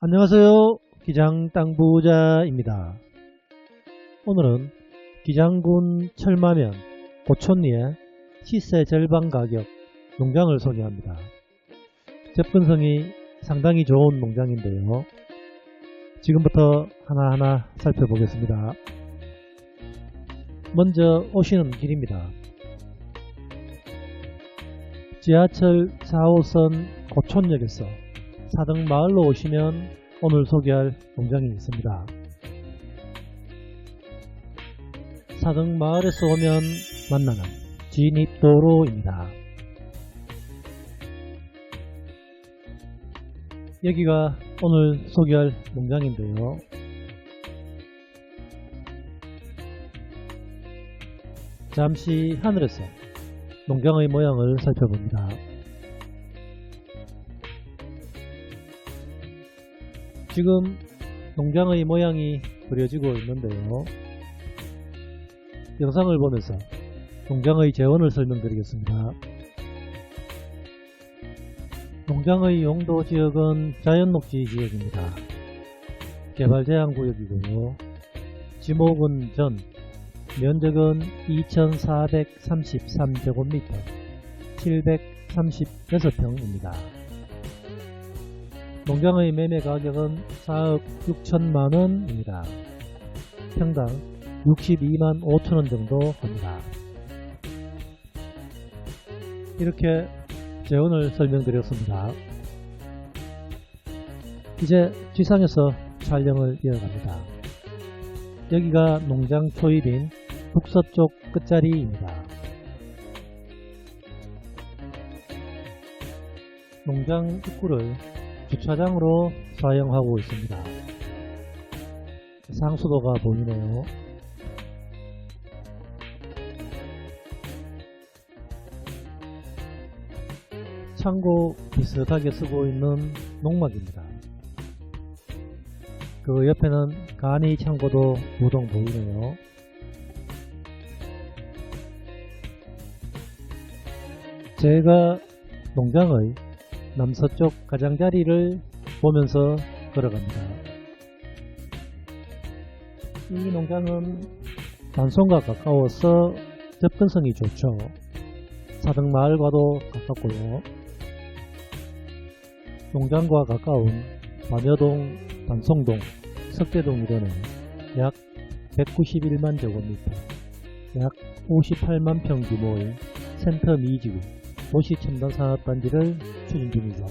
안녕하세요. 기장 땅부자입니다. 오늘은 기장군 철마면 고촌리의 시세 절반 가격 농장을 소개합니다. 접근성이 상당히 좋은 농장인데요. 지금부터 하나하나 살펴보겠습니다. 먼저 오시는 길입니다. 지하철 4호선 고촌역에서 사등 마을로 오시면 오늘 소개할 농장이 있습니다. 사등 마을에서 오면 만나는 진입도로입니다. 여기가 오늘 소개할 농장인데요. 잠시 하늘에서 농장의 모양을 살펴봅니다. 지금 농장의 모양이 그려지고 있는데요. 영상을 보면서 농장의 재원을 설명드리겠습니다. 농장의 용도 지역은 자연녹지 지역입니다. 개발 제한 구역이고요. 지목은 전, 면적은 2433제곱미터, 736평입니다. 농장의 매매 가격은 4억 6천만 원입니다. 평당 62만 5천 원 정도 합니다. 이렇게 재원을 설명드렸습니다. 이제 지상에서 촬영을 이어갑니다. 여기가 농장 초입인 북서쪽 끝자리입니다. 농장 입구를 주차장으로 사용하고 있습니다. 상수도가 보이네요. 창고 비슷하게 쓰고 있는 농막입니다. 그 옆에는 간이 창고도 무동 보이네요. 제가 농장의 남서쪽 가장자리를 보면서 걸어갑니다. 이 농장은 단송과 가까워서 접근성이 좋죠. 사등마을과도 가깝고요. 농장과 가까운 반여동, 단송동, 석대동 이런은 약 191만 제곱미터, 약 58만 평 규모의 센터 미지구 도시첨단 산업단지를 추진 중이죠.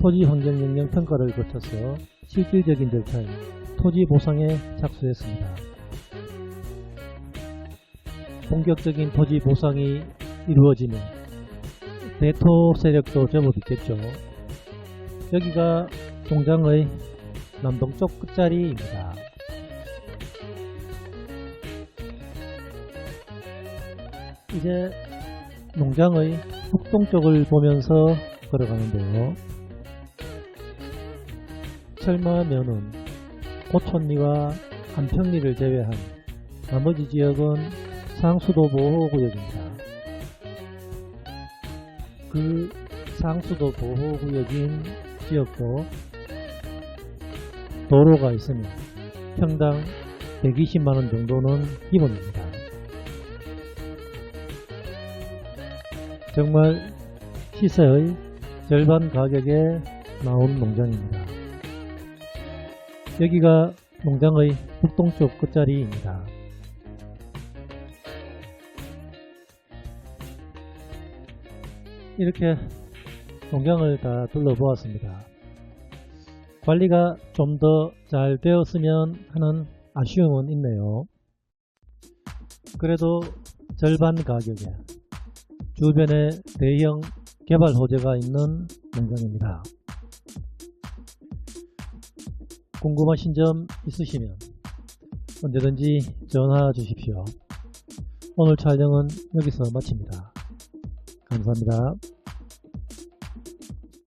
토지 환경 영향 평가를 거쳐서 실질적인 절차인 토지 보상에 착수했습니다. 본격적인 토지 보상이 이루어지면 대토 세력도 제법 있겠죠. 여기가 농장의 남동쪽 끝자리입니다. 이제 농장의 북동쪽을 보면서 걸어가는데요. 철마면은 고촌리와 한평리를 제외한 나머지 지역은 상수도 보호구역입니다. 그 상수도 보호구역인 지역도 도로가 있으며 평당 120만원 정도는 기본입니다. 정말 시세의 절반 가격에 나온 농장입니다. 여기가 농장의 북동쪽 끝자리입니다. 이렇게 농장을 다 둘러보았습니다. 관리가 좀 더 잘 되었으면 하는 아쉬움은 있네요. 그래도 절반 가격에 주변에 대형 개발 호재가 있는 농장입니다. 궁금하신 점 있으시면 언제든지 전화 주십시오. 오늘 촬영은 여기서 마칩니다. 감사합니다.